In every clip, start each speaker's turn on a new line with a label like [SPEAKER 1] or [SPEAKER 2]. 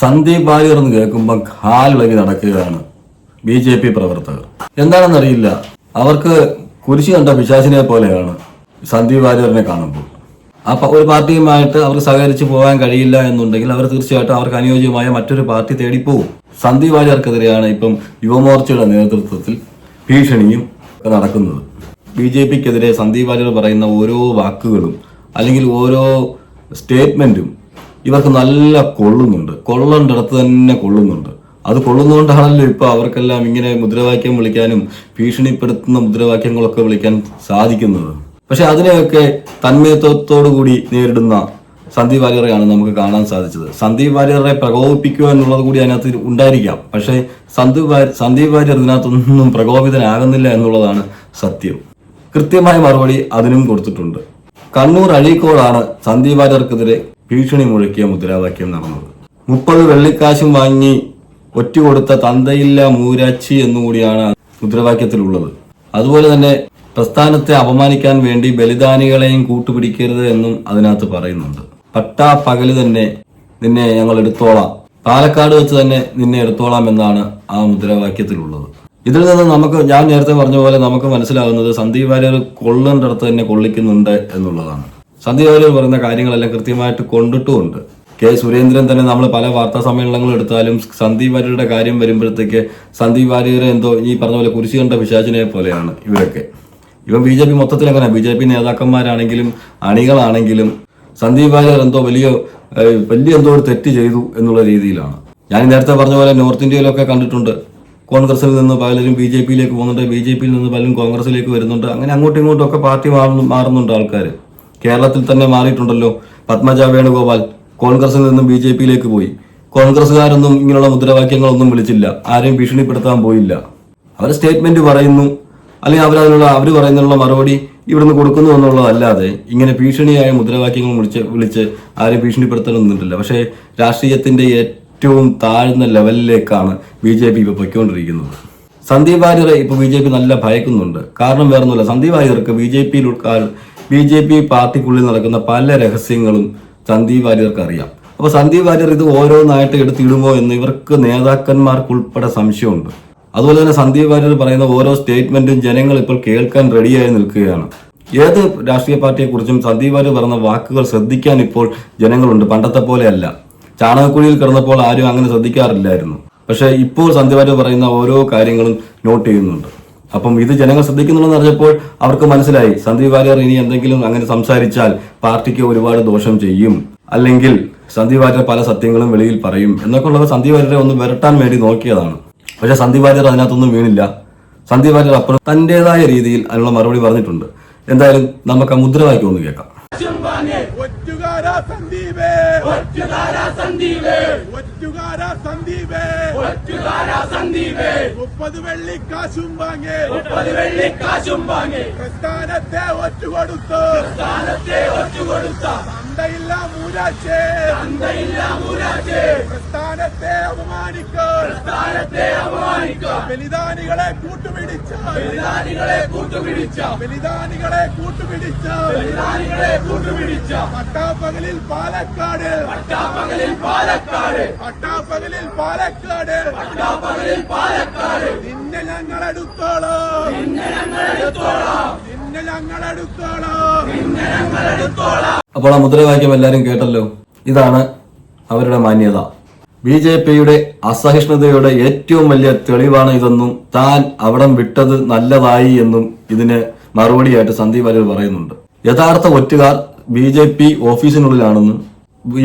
[SPEAKER 1] സന്ദീപ് വാര്യർ എന്ന് കേൾക്കുമ്പോൾ കാലിളകി നടക്കുകയാണ് ബി ജെ പി പ്രവർത്തകർ. എന്താണെന്നറിയില്ല. അവർക്ക് കുരിശ് കണ്ട പിശാചിനെ പോലെയാണ് സന്ദീപ് വാര്യറിനെ കാണുമ്പോൾ. ആ ഒരു പാർട്ടിയുമായിട്ട് അവർക്ക് സഹകരിച്ച് പോകാൻ കഴിയില്ല എന്നുണ്ടെങ്കിൽ അവർ തീർച്ചയായിട്ടും അവർക്ക് അനുയോജ്യമായ മറ്റൊരു പാർട്ടി തേടിപ്പോവും സന്ദീപ് വാര്യർക്കെതിരെയാണ് ഇപ്പം യുവമോർച്ചയുടെ നേതൃത്വത്തിൽ ഭീഷണിയും നടക്കുന്നത്. ബി ജെ പിക്കെതിരെ സന്ദീപ് വാര്യർ പറയുന്ന ഓരോ വാക്കുകളും അല്ലെങ്കിൽ ഓരോ സ്റ്റേറ്റ്മെന്റും ഇവർക്ക് നല്ല കൊള്ളുന്നുണ്ട്. കൊള്ളേണ്ടടത്ത് തന്നെ കൊള്ളുന്നുണ്ട്. അത് കൊള്ളുന്നതുകൊണ്ടാണല്ലോ ഇപ്പൊ അവർക്കെല്ലാം ഇങ്ങനെ മുദ്രാവാക്യം വിളിക്കാനും ഭീഷണിപ്പെടുത്തുന്ന മുദ്രാവാക്യങ്ങളൊക്കെ വിളിക്കാൻ സാധിക്കുന്നത്. പക്ഷെ അതിനെയൊക്കെ തന്മയത്വത്തോടു കൂടി നേരിടുന്ന സന്ദീപ് വാര്യറെയാണ് നമുക്ക് കാണാൻ സാധിച്ചത്. സന്ദീപ് വാര്യറെ പ്രകോപിപ്പിക്കുക എന്നുള്ളത് കൂടി അതിനകത്ത് ഉണ്ടായിരിക്കാം. പക്ഷേ സന്ദീപ് വാര്യർ സന്ദീപ് വാര്യർ ഇതിനകത്തൊന്നും പ്രകോപിതനാകുന്നില്ല എന്നുള്ളതാണ് സത്യം. കൃത്യമായ മറുപടി അതിനും കൊടുത്തിട്ടുണ്ട്. കണ്ണൂർ അഴീക്കോടാണ് സന്ദീപ് വാര്യർക്കെതിരെ ഭീഷണി മുഴക്കിയ മുദ്രാവാക്യം നടന്നത്. മുപ്പത് വെള്ളിക്കാശും വാങ്ങി ഒറ്റ കൊടുത്ത തന്തയില്ല മൂരാച്ചി എന്നുകൂടിയാണ് മുദ്രാവാക്യത്തിലുള്ളത്. അതുപോലെ തന്നെ പ്രസ്ഥാനത്തെ അപമാനിക്കാൻ വേണ്ടി ബലിദാനികളെയും കൂട്ടുപിടിക്കരുത് എന്നും അതിനകത്ത് പറയുന്നുണ്ട്. പട്ടാ പകൽ തന്നെ നിന്നെ ഞങ്ങൾ എടുത്തോളാം. പാലക്കാട് വെച്ച് തന്നെ നിന്നെ എടുത്തോളാം എന്നാണ് ആ മുദ്രാവാക്യത്തിലുള്ളത്. ഇതിൽ നിന്ന് നമുക്ക് ഞാൻ നേരത്തെ പറഞ്ഞ പോലെ നമുക്ക് മനസ്സിലാകുന്നത് സന്ദീപ് വാര്യർ കൊള്ളേണ്ടടുത്ത് തന്നെ കൊള്ളിക്കുന്നുണ്ട് എന്നുള്ളതാണ്. വാര്യർ പറയുന്ന കാര്യങ്ങളെല്ലാം കൃത്യമായിട്ട് കൊണ്ടിട്ടുമുണ്ട്. കെ സുരേന്ദ്രൻ തന്നെ നമ്മൾ പല വാർത്താ സമ്മേളനങ്ങൾ എടുത്താലും സന്ദീപ് വാര്യരുടെ കാര്യം വരുമ്പോഴത്തേക്ക് സന്ദീപ് വാര്യർ എന്തോ ഈ പറഞ്ഞ പോലെ കുരിശി കണ്ട പിശാചിനെ പോലെയാണ് ഇവരൊക്കെ. ഇവൻ ബി ജെ പി മൊത്തത്തിൽ അങ്ങനെ ബി ജെ പി നേതാക്കന്മാരാണെങ്കിലും അണികളാണെങ്കിലും സന്ദീപ് വാര്യർ എന്തോ വലിയ വലിയ എന്തോ ഒരു തെറ്റ് ചെയ്തു എന്നുള്ള രീതിയിലാണ്. ഞാൻ നേരത്തെ പറഞ്ഞ പോലെ നോർത്ത് ഇന്ത്യയിലൊക്കെ കണ്ടിട്ടുണ്ട്. കോൺഗ്രസിൽ നിന്ന് പലരും ബി ജെ പിയിലേക്ക് പോകുന്നുണ്ട് ബി ജെ പിയിൽ നിന്ന് പലരും കോൺഗ്രസിലേക്ക് വരുന്നുണ്ട്. അങ്ങനെ അങ്ങോട്ടും ഇങ്ങോട്ടും ഒക്കെ പാർട്ടി മാറുന്നു മാറുന്നുണ്ട് ആൾക്കാർ കേരളത്തിൽ തന്നെ മാറിയിട്ടുണ്ടല്ലോ പത്മജ വേണുഗോപാൽ. കോൺഗ്രസിൽ നിന്നും ബി ജെ പിയിലേക്ക് പോയി. കോൺഗ്രസ്സുകാരൊന്നും ഇങ്ങനെയുള്ള മുദ്രാവാക്യങ്ങളൊന്നും വിളിച്ചില്ല. ആരെയും ഭീഷണിപ്പെടുത്താൻ പോയില്ല. അവർ സ്റ്റേറ്റ്മെന്റ് പറയുന്നു. അല്ലെങ്കിൽ അവരതിനുള്ള അവർ പറയുന്നതിനുള്ള മറുപടി ഇവിടുന്ന് കൊടുക്കുന്നു എന്നുള്ളതല്ലാതെ ഇങ്ങനെ ഭീഷണിയായ മുദ്രാവാക്യങ്ങൾ വിളിച്ച് വിളിച്ച് ആരെയും ഭീഷണിപ്പെടുത്തണമെന്നില്ല പക്ഷേ രാഷ്ട്രീയത്തിന്റെ ഏറ്റവും താഴ്ന്ന ലെവലിലേക്കാണ് ബി ജെ പി ഇപ്പൊ പൊയ്ക്കൊണ്ടിരിക്കുന്നത്. സന്ദീപ് വാര്യറെ ഇപ്പോൾ ബി ജെ പി നല്ല ഭയക്കുന്നുണ്ട്. കാരണം വേറൊന്നുമില്ല. സന്ദീപ് വാര്യർക്ക് ബി ജെ പിയിൽ ബി ജെ പി പാർട്ടിക്കുള്ളിൽ നടക്കുന്ന പല രഹസ്യങ്ങളും സന്ദീപ് വാര്യർക്ക് അറിയാം. അപ്പോൾ സന്ദീപ് വാര്യർ ഇത് ഓരോന്നായിട്ട് എടുത്തിടുമോ എന്ന് ഇവർക്ക് നേതാക്കന്മാർക്കുൾപ്പെടെ സംശയമുണ്ട്. അതുപോലെ തന്നെ സന്ദീപ് വാര്യർ പറയുന്ന ഓരോ സ്റ്റേറ്റ്മെന്റും ജനങ്ങൾ ഇപ്പോൾ കേൾക്കാൻ റെഡിയായി നിൽക്കുകയാണ്. ഏത് രാഷ്ട്രീയ പാർട്ടിയെക്കുറിച്ചും സന്ദീപ് വാര്യർ പറഞ്ഞ വാക്കുകൾ ശ്രദ്ധിക്കാൻ ഇപ്പോൾ ജനങ്ങളുണ്ട്. പണ്ടത്തെ പോലെയല്ല. ചാണകക്കുഴിയിൽ കിടന്നപ്പോൾ ആരും അങ്ങനെ ശ്രദ്ധിക്കാറില്ലായിരുന്നു. പക്ഷേ ഇപ്പോൾ സന്ദീപ് വാര്യർ പറയുന്ന ഓരോ കാര്യങ്ങളും നോട്ട് ചെയ്യുന്നുണ്ട്. അപ്പം ഇത് ജനങ്ങൾ ശ്രദ്ധിക്കുന്നുണ്ടെന്ന് അറിഞ്ഞപ്പോൾ അവർക്ക് മനസ്സിലായി. സന്ദീപ് വാര്യർ ഇനി എന്തെങ്കിലും അങ്ങനെ സംസാരിച്ചാൽ പാർട്ടിക്ക് ഒരുപാട് ദോഷം ചെയ്യും. അല്ലെങ്കിൽ സന്ദീപ് വാര്യർ പല സത്യങ്ങളും വെളിയിൽ പറയും. എന്നൊക്കെ ഉള്ളത് സന്ദീപ് വാര്യരെ ഒന്ന് വിരട്ടാൻ വേണ്ടി നോക്കിയതാണ്. പക്ഷെ സന്ദീപ് വാര്യർ അതിനകത്തൊന്നും വീണില്ല. സന്ദീപ് വാര്യർ അപ്പുറം തന്റേതായ രീതിയിൽ അതിനുള്ള മറുപടി പറഞ്ഞിട്ടുണ്ട്. എന്തായാലും നമുക്ക് ആ മുദ്രാവാക്യം ഒന്ന് കേൾക്കാം.
[SPEAKER 2] ഒറ്റുകാരാ സന്ദീപേ
[SPEAKER 3] ഒറ്റുകാരാ സന്ദീപേ
[SPEAKER 2] ഒറ്റുകാരാ സന്ദീപേ മുപ്പത് വെള്ളിക്കാശും വാങ്ങി.
[SPEAKER 3] മുപ്പത് വെള്ളിക്കാശും വാങ്ങി.
[SPEAKER 2] പ്രസ്ഥാനത്തെ ഒറ്റുകൊടുത്തു.
[SPEAKER 3] പ്രസ്ഥാനത്തെ ഒറ്റുകൊടുത്ത.
[SPEAKER 2] തന്തയില്ല മൂരാച്ചേ.
[SPEAKER 3] തന്തയില്ല സ്ഥാനത്തെ അപമാനിക്കുക
[SPEAKER 2] ബലിദാനികളെ കൂട്ടുപിടിച്ച
[SPEAKER 3] ബലിദാനികളെ കൂട്ടുപിടിച്ച
[SPEAKER 2] ബലിദാനികളെ കൂട്ടുപിടിച്ച
[SPEAKER 3] ബലിദാനികളെ കൂട്ടുപിടിച്ച
[SPEAKER 2] പട്ടാപ്പകലിൽ പാലക്കാട്.
[SPEAKER 3] പട്ടാപ്പകലിൽ പാലക്കാട്.
[SPEAKER 2] പട്ടാപ്പകലിൽ പാലക്കാട്.
[SPEAKER 3] പട്ടാപ്പകലിൽ പാലക്കാട്.
[SPEAKER 2] നിന്നെ ഞങ്ങൾ എടുത്തോളാം
[SPEAKER 3] നിന്നെ ഞങ്ങൾ എടുത്തോളാം
[SPEAKER 2] നിന്നെ ഞങ്ങൾ എടുത്തോളാം
[SPEAKER 3] നിന്നെ ഞങ്ങൾ എടുത്തോളാം
[SPEAKER 1] അപ്പോൾ ആ മുദ്രാവാക്യം എല്ലാവരും കേട്ടല്ലോ. ഇതാണ് അവരുടെ മാന്യത. ബി ജെ പിയുടെ അസഹിഷ്ണുതയുടെ ഏറ്റവും വലിയ തെളിവാണ് ഇതെന്നും താൻ അവിടം വിട്ടത് നല്ലതായി എന്നും ഇതിന് മറുപടിയായിട്ട് സന്ദീപ് വാര്യർ പറയുന്നുണ്ട്. യഥാർത്ഥ ഒറ്റുകാർ ബി ജെ പി ഓഫീസിനുള്ളിലാണെന്നും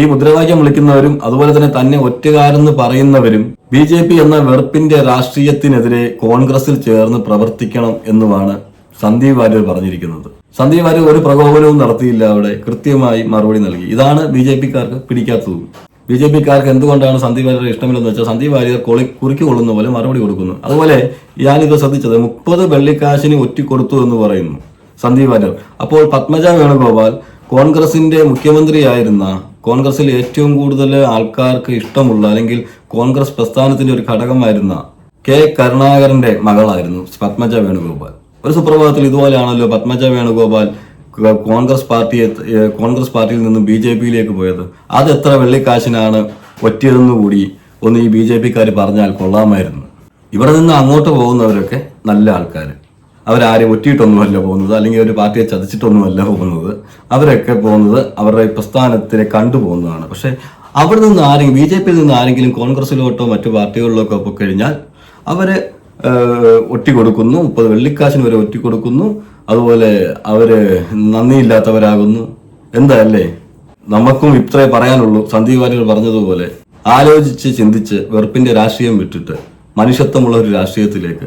[SPEAKER 1] ഈ മുദ്രാവാക്യം വിളിക്കുന്നവരും അതുപോലെ തന്നെ തന്നെ ഒറ്റുകാരെന്ന് പറയുന്നവരും ബി ജെ പി എന്ന വെറുപ്പിന്റെ രാഷ്ട്രീയത്തിനെതിരെ കോൺഗ്രസിൽ ചേർന്ന് പ്രവർത്തിക്കണം എന്നുമാണ് സന്ദീപ് വാര്യർ പറഞ്ഞിരിക്കുന്നത്. സന്ദീപ് വാര്യർ ഒരു പ്രകോപനവും നടത്തിയില്ല അവിടെ കൃത്യമായി മറുപടി നൽകി. ഇതാണ് ബി ജെ പിക്കാർക്ക് പിടിക്കാത്തതും. ബി ജെ പിക്കാർക്ക് എന്തുകൊണ്ടാണ് സന്ദീപ് വാര്യർ ഇഷ്ടമില്ലെന്ന് വെച്ചാൽ സന്ദീപ് വാര്യർ കൊളി കുറുക്കി കൊള്ളുന്ന പോലെ മറുപടി കൊടുക്കുന്നു. അതുപോലെ ഞാനിത് ശ്രദ്ധിച്ചത് മുപ്പത് വെള്ളിക്കാശിന് ഒറ്റിക്കൊടുത്തു എന്ന് പറയുന്നു സന്ദീപ് വാര്യർ. അപ്പോൾ പത്മജ വേണുഗോപാൽ കോൺഗ്രസിന്റെ മുഖ്യമന്ത്രിയായിരുന്ന കോൺഗ്രസിൽ ഏറ്റവും കൂടുതൽ ആൾക്കാർക്ക് ഇഷ്ടമുള്ള അല്ലെങ്കിൽ കോൺഗ്രസ് പ്രസ്ഥാനത്തിന്റെ ഒരു ഘടകമായിരുന്ന കെ കരുണാകരന്റെ മകളായിരുന്നു പത്മജ വേണുഗോപാൽ. ഒരു സുപ്രഭാതത്തിൽ ഇതുപോലെയാണല്ലോ പത്മജ വേണുഗോപാൽ കോൺഗ്രസ് പാർട്ടിയെ കോൺഗ്രസ് പാർട്ടിയിൽ നിന്നും ബി ജെ പിയിലേക്ക് പോയത്. അത് എത്ര വെള്ളിക്കാശിനാണ് ഒറ്റിയതെന്നുകൂടി ഒന്ന് ഈ ബി ജെ പിക്കാർ പറഞ്ഞാൽ കൊള്ളാമായിരുന്നു. ഇവിടെ നിന്ന് അങ്ങോട്ട് പോകുന്നവരൊക്കെ നല്ല ആൾക്കാർ അവരാരെയും ഒറ്റിയിട്ടൊന്നുമല്ല പോകുന്നത് അല്ലെങ്കിൽ ഒരു പാർട്ടിയെ ചതിച്ചിട്ടൊന്നുമല്ല പോകുന്നത്. അവരൊക്കെ പോകുന്നത് അവരുടെ പ്രസ്ഥാനത്തിനെ പ്രസ്ഥാനത്തിനെ കണ്ടുപോകുന്നതാണ് പക്ഷേ അവിടെ നിന്ന് ആരെങ്കിലും ബി ജെ പിയിൽ നിന്ന് ആരെങ്കിലും കോൺഗ്രസിലോട്ടോ മറ്റു പാർട്ടികളിലോട്ടോ ഒക്കെ കഴിഞ്ഞാൽ അവരെ ഏഹ്, ഒറ്റിക്കൊടുക്കുന്നു മുപ്പത് വെള്ളിക്കാശിന് വരെ ഒറ്റിക്കൊടുക്കുന്നു അതുപോലെ അവർ നന്ദിയില്ലാത്തവരാകുന്നു. എന്താല്ലേ നമുക്കും ഇത്രേ പറയാനുള്ളൂ. സന്ദീപ് വാര്യർ പറഞ്ഞതുപോലെ ആലോചിച്ച് ചിന്തിച്ച് വെറുപ്പിന്റെ രാഷ്ട്രീയം വിട്ടിട്ട് മനുഷ്യത്വമുള്ള ഒരു രാഷ്ട്രീയത്തിലേക്ക്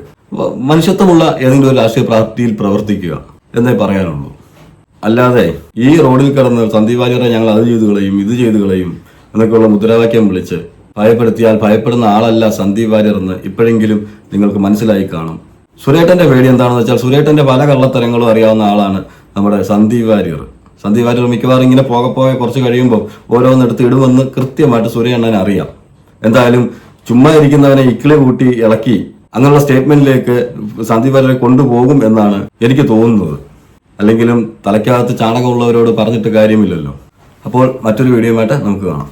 [SPEAKER 1] മനുഷ്യത്വമുള്ള ഏതെങ്കിലും ഒരു രാഷ്ട്രീയ പാർട്ടിയിൽ പ്രവർത്തിക്കുക എന്നേ പറയാനുള്ളൂ. അല്ലാതെ ഈ റോഡിൽ കിടന്ന് സന്ദീപ് വാര്യറെ ഞങ്ങൾ അത് ചെയ്തു കളയും ഇത് ചെയ്തു കളയും എന്നൊക്കെയുള്ള മുദ്രാവാക്യം വിളിച്ച് ഭയപ്പെടുത്തിയാൽ ഭയപ്പെടുന്ന ആളല്ല സന്ദീപ് വാര്യർ എന്ന് ഇപ്പോഴെങ്കിലും നിങ്ങൾക്ക് മനസ്സിലായി കാണും. സുരേട്ടന്റെ പേടി എന്താണെന്ന് വെച്ചാൽ സുരേട്ടന്റെ പല കള്ളത്തരങ്ങളും അറിയാവുന്ന ആളാണ് നമ്മുടെ സന്ദീപ് വാര്യർ. സന്ദീപ് വാര്യർ മിക്കവാറും ഇങ്ങനെ പോകെ പോകെ കുറച്ച് കഴിയുമ്പോൾ ഓരോന്നെടുത്ത് ഇടുമെന്ന് കൃത്യമായിട്ട് സുരേണ്ണൻ അറിയാം. എന്തായാലും ചുമ്മാ ഇരിക്കുന്നവനെ ഇക്കിളി കൂട്ടി ഇളക്കി അങ്ങനെയുള്ള സ്റ്റേറ്റ്മെന്റിലേക്ക് സന്ദീപ് വാര്യരെ കൊണ്ടുപോകും എന്നാണ് എനിക്ക് തോന്നുന്നത്. അല്ലെങ്കിലും തലയ്ക്കകത്ത് ചാണകമുള്ളവരോട് പറഞ്ഞിട്ട് കാര്യമില്ലല്ലോ. അപ്പോൾ മറ്റൊരു വീഡിയോയുമായിട്ട് നമുക്ക് കാണാം.